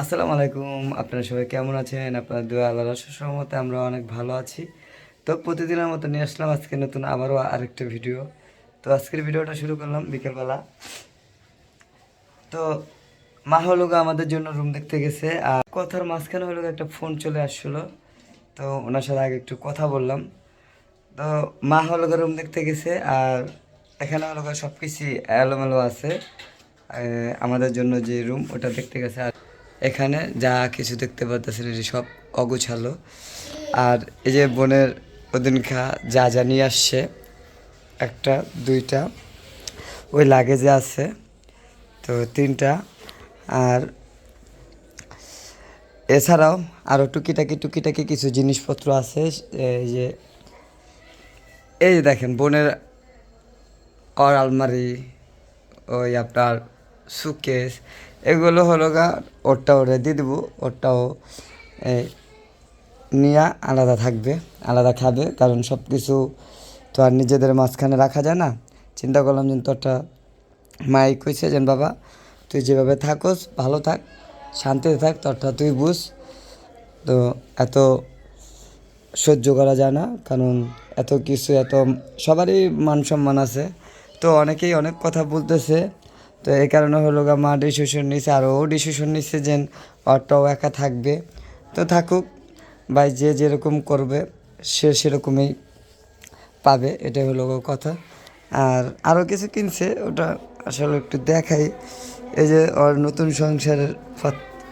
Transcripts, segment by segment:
আসসালামু আলাইকুম, আপনারা সবাই কেমন আছেন? আপনার দোয়া আল্লাহ সহমতে আমরা অনেক ভালো আছি। তো প্রতিদিনের মতো নিয়ে আসলাম আজকে নতুন আবারও আরেকটা ভিডিও। তো আজকের ভিডিওটা শুরু করলাম বিকেলবেলা। তো মা হলো আমাদের জন্য রুম দেখতে গেছে, আর কথার মাঝখানে হলো একটা ফোন চলে আসছিল। তো ওনার সাথে আগে একটু কথা বললাম। তো মা হলো রুম দেখতে গেছে, আর এখানে হলো সব কিছু এলোমেলো আছে। আমাদের জন্য যে রুম ওটা দেখতে গেছে, আর এখানে যা কিছু দেখতে পাচ্ছেন এটি সব অগুছালো। আর এই যে বোনের ওদিনখা যা যা নিয়ে আসছে, একটা, দুইটা, ওই লাগেজে আছে, তো তিনটা। আর এছাড়াও আরও টুকিটাকি টুকিটাকি কিছু জিনিসপত্র আছে, এই যে, এই দেখেন বোনের আর আলমারি ওই আপনার সুকেস এগুলো হলো গা ওরটা ওরে দিয়ে দেবো, ওরটাও নিয়ে, আলাদা থাকবে, আলাদা খাবে, কারণ সব কিছু তো আর নিজেদের মাঝখানে রাখা যায় না। চিন্তা করলাম যে তোরটা মাই কইছে যেন বাবা, তুই যেভাবে থাকোস, ভালো থাক, শান্তিতে থাক, তোরটা তুই বুঝ। তো এত সহ্য করা যায় না, কারণ এত কিছু, এত সবারই মান সম্মান আছে। তো অনেকেই অনেক কথা বলতেছে তো এই কারণে হলো গা মা ডিসিশন নিছে, আর ও ডিসিশন নিছে যে ওরটাও একা থাকবে। তো থাকুক, ভাই যে যেরকম করবে, সে সেরকমই পাবে, এটাই হলো কথা। আর আরও কিছু কিনছে, ওটা আসলে একটু দেখাই। এই যে ওর নতুন সংসারের পাত-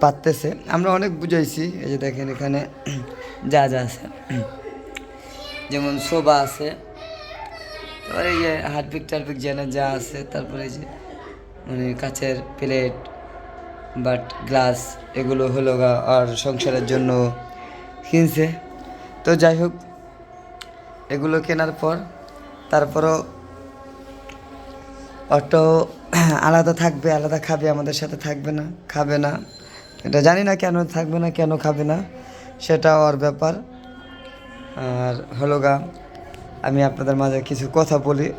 পাততেছে। আমরা অনেক বুঝাইছি, এই যে দেখেন এখানে যা যা আছে। যেমন শোভা আছে তারপরে এই যে হারপিক টারপিক যেন যা আছে, তারপরে যে মানে কাচের প্লেট, বাট গ্লাস, এগুলো হলো আর সংসারের জন্য কিনছে। তো যাই হোক, এগুলো কেনার পর তারপরও অটো আলাদা থাকবে, আলাদা খাবে, আমাদের সাথে থাকবে না, খাবে না। এটা জানি না কেন থাকবে না, কেন খাবে না সেটা ওর ব্যাপার। আর হলো গা আমি আপনাদের মাঝে কিছু কথা বলি।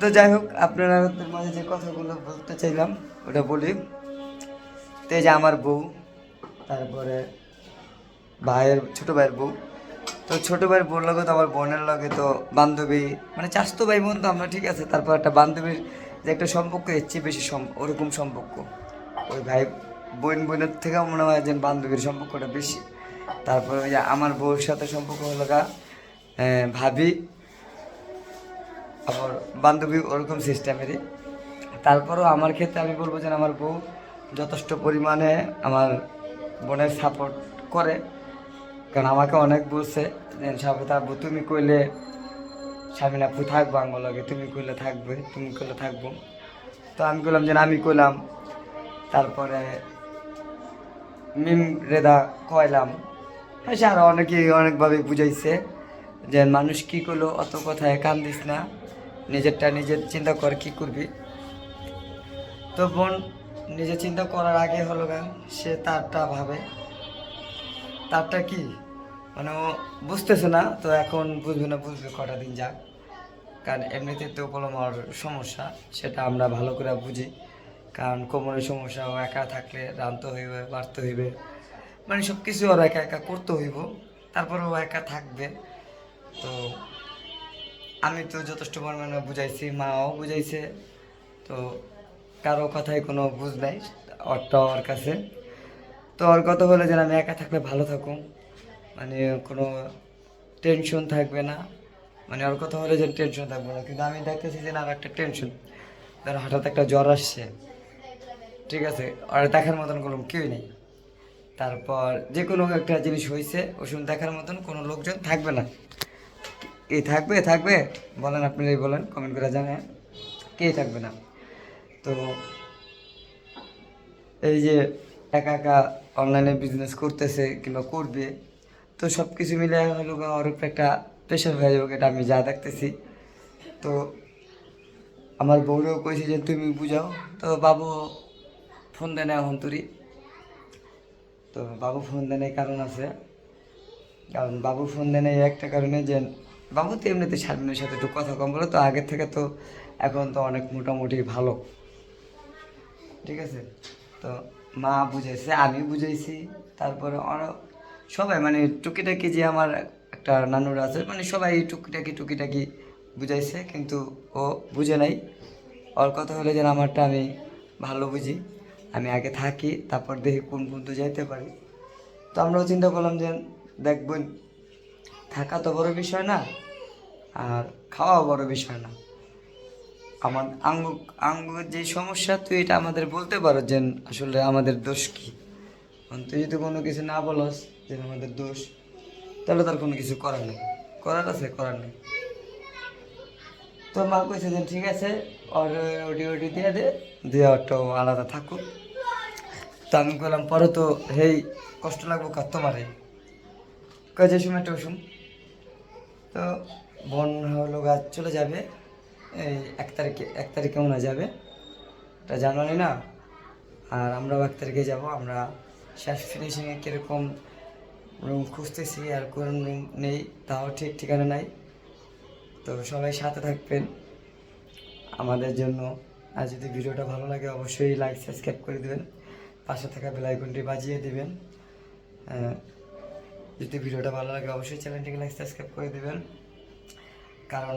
তো যাই হোক, আপনারা মাঝে যে কথাগুলো বলতে চাইলাম, ওটা বলি। তো যে আমার বউ, তারপরে ভাইয়ের, ছোটো ভাইয়ের বউ। তো ছোট ভাইয়ের বোন লগে তো আমার বোনের লগে তো বান্ধবী মানে চাষতো ভাই বোন তো আমরা, ঠিক আছে? তারপর একটা বান্ধবীর যে একটা সম্পর্ক, এর বেশি সম- ওরকম সম্পর্ক। ওই ভাই, বোন, বোনের থেকেও মনে হয় যে বান্ধবীর সম্পর্কটা বেশি। তারপরে ওই যে আমার বউর সাথে সম্পর্ক হলো গা ভাবি আবার বান্ধবী ওরকম সিস্টেমেরই। তারপরেও আমার ক্ষেত্রে আমি বলব যে আমার বউ যথেষ্ট পরিমাণে আমার বোনের সাপোর্ট করে। কারণ আমাকে অনেক বলছে সাপোর্ট আব্বু তুমি কইলে স্বামীন আপু থাকব আমার লগে, তুমি কইলে থাকবে, তুমি কইলে থাকব। তো আমি কইলাম যে আমি কইলাম। তারপরে মিম, রেদা কয়লাম হ্যাঁ সে আরও অনেকেই অনেকভাবে বুঝাইছে। যে মানুষ কি করল, অত কথায় কান দিস না, নিজেরটা নিজের চিন্তা কর কি করবি। তো বোন নিজে চিন্তা করার আগে হলো গান সে তারটা ভাবে। তারটা কি? মানে ও বুঝতেছে না, তো এখন বুঝবে না, বুঝবে কটা দিন যাক। কারণ এমনিতে তো কোনো আমার সমস্যা, সেটা আমরা ভালো করে বুঝি। কারণ কোমরের সমস্যা, ও একা থাকলে রানতে হইবে, বাড়তে হইবে। মানে সব কিছু ওর একা একা করতে হইব। তারপরে ও একা থাকবে। তো আমি তো যথেষ্ট পরিমাণে বুঝাইছি, মাও বুঝাইছে, তো কারও কথাই কোনো বুঝ নাই ওরটা ওর কাছে। তো ওর কথা হলো যে আমি একা থাকলে ভালো থাকুন মানে কোনো টেনশন থাকবে না মানে ওর কথা হলো যে টেনশন থাকবে না। কিন্তু আমি দেখতেছি যে না আর একটা টেনশন ধরো হঠাৎ একটা জ্বর আসছে। ঠিক আছে, আর দেখার মতন কোনো কেউই নেই। তারপর যে কোনো একটা জিনিস হয়েছে ওষুধ দেখার মতন কোনো লোকজন থাকবে না। কে থাকবে থাকবে। বলেন আপনারাই বলেন কমেন্ট করে জানেন। কে থাকবে না? তো এই যে একা একা অনলাইনে বিজনেস করতেছে কিংবা করবে, তো সব কিছু মিলে হলো ওর উপরে একটা প্রেশার হয়ে যাবে, এটা আমি যা দেখতেছি। তো আমার বউরেও কইছে যে, তুমি বুঝাও। তো বাবু ফোন দেয় না এখন তুরি তো বাবু ফোন দেয় কারণ আছে। কারণ বাবু ফোন দেয় একটা কারণে যে বাবু, তো এমনিতে শারমিনের সাথে একটু কথা কম বলো, তো আগের থেকে তো এখন তো অনেক মোটামুটি ভালো। ঠিক আছে? তো মা বুঝাইছে আমি বুঝাইছি, তারপরে আরও সবাই মানে টুকিটাকি যে আমার একটা নানুর আছে মানে সবাই টুকিটাকি টুকিটাকি বুঝাইছে, কিন্তু ও বুঝে নাই। ওর কথা হলে যেন আমারটা আমি ভালো বুঝি, আমি আগে থাকি, তারপর দেখি কোন পর্যন্ত যাইতে পারি। তো আমরাও চিন্তা করলাম যে দেখবেন থাকা তো বড় বিষয় না, আর খাওয়া বড় বিষয় না। আমার আঙ্গ আঙ্গুর যে সমস্যা, তুই এটা আমাদের বলতে পারো যে আসলে আমাদের দোষ কি? তুই যদি কোনো কিছু না বলস যে আমাদের দোষ, তাহলে তার কোনো কিছু করার নেই। করার আছে, করার নেই। তো মা কইছে যে ঠিক আছে, ওর ওডি ওডি দিয়ে দে, দিয়ে ওরটা ও আলাদা থাকুক। তো আমি বললাম পরে তো হেই কষ্ট লাগবো কার তোমারে যে সময় একটা তো বোন হলো গাছ চলে যাবে, এই এক তারিখে এক তারিখে মনে যাবে। এটা জানুয়ারি না? আর আমরাও এক তারিখে যাব, আমরা শেষ ফিনিশিংয়ে কীরকম রুম খুঁজতেছি আর কোন রুম নেই, তাও ঠিক ঠিকানা নাই। তো সবাই সাথে থাকবেন। আমাদের জন্য আর যদি ভিডিওটা ভালো লাগে, অবশ্যই লাইক সাবস্ক্রাইব করে দেবেন। পাশে থাকা বেলাইকনটি বাজিয়ে দেবেন। যদি ভিডিওটা ভালো লাগে অবশ্যই চ্যানেলটিকে লাইক সাবস্ক্রাইব করে দেবেন। কারণ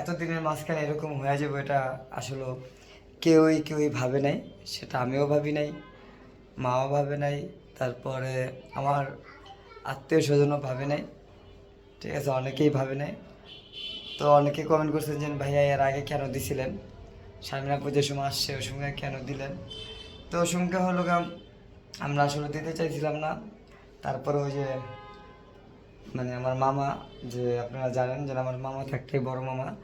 এতদিনের মাঝখানে এরকম হয়ে যাবে এটা আসলে কেউই কেউই ভাবে নাই, সেটা আমিও ভাবি নাই, মাও ভাবে নাই, তারপরে আমার আত্মীয় স্বজনও ভাবে নাই, ঠিক আছে, অনেকেই ভাবে নাই। তো অনেকে কমেন্ট করছেন যে, ভাইয়া, এর আগে কেন দিছিলেন? স্বামীরা পুজোর সময় আসছে ওই সময় কেন দিলেন? তো সময় হলো আমরা আসলে দিতে চাইছিলাম না। তারপরে ওই যে মানে আমার মামা, যে আপনারা জানেন যে আমার মামা তো একটাই বড় মামা,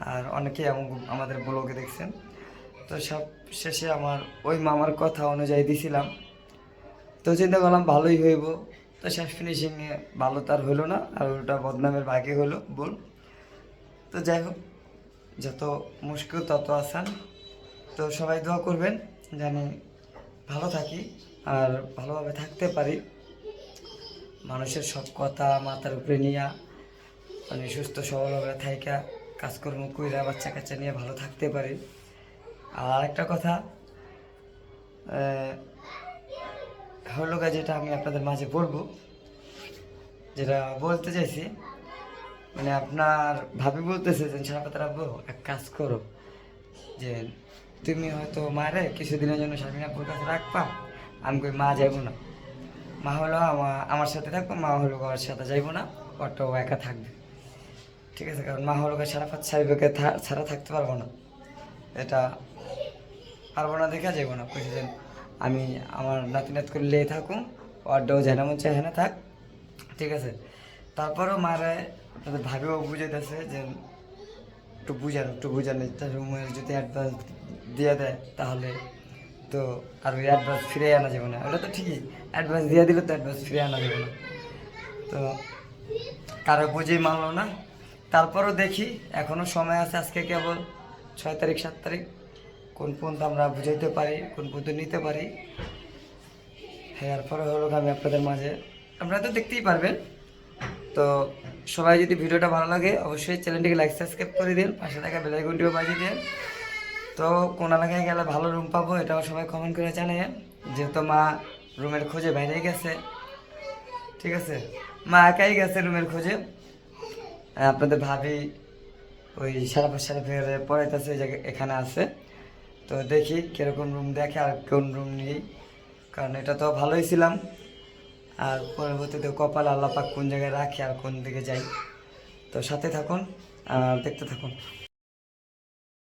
আর অনেকেই আম- আমাদের ব্লগে দেখছেন। তো সব শেষে আমার ওই মামার কথা অনুযায়ী দিছিলাম। তো চিন্তা করলাম ভালোই হইব। তো শেষ ফিনিশিংয়ে ভালো তার হলো না, আর ওটা বদনামের ভাগে হলো বল তো যাই হোক, যত মুশকিল তত আসান। তো সবাই দোয়া করবেন, জানি ভালো থাকি, আর ভালোভাবে থাকতে পারি। মানুষের সব কথা মাথার উপরে নিয়ে মানে সুস্থ সবলভাবে থাইকা, কাজকর্ম কইরা বাচ্চা কাচ্চা নিয়ে ভালো থাকতে পারি। আর একটা কথা হলো যেটা আমি আপনাদের মাঝে বলব, যেটা বলতে চাইছি মানে আপনার ভাবি বলতেছে যে সারাপাতার আব্বু, এক কাজ করো, যে তুমি হয়তো মারে, কিছুদিনের জন্য স্বামীনাপুর কাছে রাখবা, আমি কই মা যাব না। মা হলো আমার সাথে থাকব, মা হলো আমার সাথে যাইবো না ও একা থাকবে। ঠিক আছে, কারণ মা হলো সারাপাত সাহেবকে ছাড়া থাকতে পারব না। এটা পারব না দেখে যাইবো না। কইছে যে আমি আমার নাতি নাত করলে থাকুন ওয়ার্ডও যেন মন চায় হেনা থাক। ঠিক আছে, তারপরেও মারে আপনাদের ভাবেও বুঝাইতেছে যে একটু বুঝান একটু বুঝান, তার রুমে যদি অ্যাডভান্স দিয়ে দেয়, তাহলে তো আর ওই অ্যাডভান্স ফিরে আনা যাবে না। ওটা তো ঠিকই অ্যাডভান্স দিয়ে দিলে তো অ্যাডভান্স ফিরে আনা যাবে না। তো কারও বুঝেই মানলো না। তারপরও দেখি এখনও সময় আছে আজকে কেবল ছয় তারিখ, সাত তারিখ। কোন পর্যন্ত আমরা বুঝাইতে পারি, কোন পর্যন্ত নিতে পারি। হ্যাঁ এরপরে হলো আমি আপনাদের মাঝে, আপনারা তো দেখতেই পারবেন। তো সবাই যদি ভিডিওটা ভালো লাগে, অবশ্যই চ্যানেলটিকে লাইক সাবস্ক্রাইব করে দিন, পাশে থাকা বেলাইকনটিও বাজিয়ে দিন। তো কোন এলাকায় গেলে ভালো রুম পাবো এটাও সবাই কমেন্ট করে জানেন যেহেতু মা রুমের খোঁজে বাইরে গেছে। ঠিক আছে? মা একাই গেছে রুমের খোঁজে। আপনাদের ভাবি ওই সারা সারা ফেরে পড়াইতেছে যে এখানে আছে। তো দেখি কীরকম রুম দেখে আর কোন রুম নেই। কারণ এটা তো ভালোই ছিলাম। আর পরবর্তীতে কপাল আল্লাহ পাক কোন জায়গায় রাখে আর কোন দিকে যাই তো সাথে থাকুন আর দেখতে থাকুন।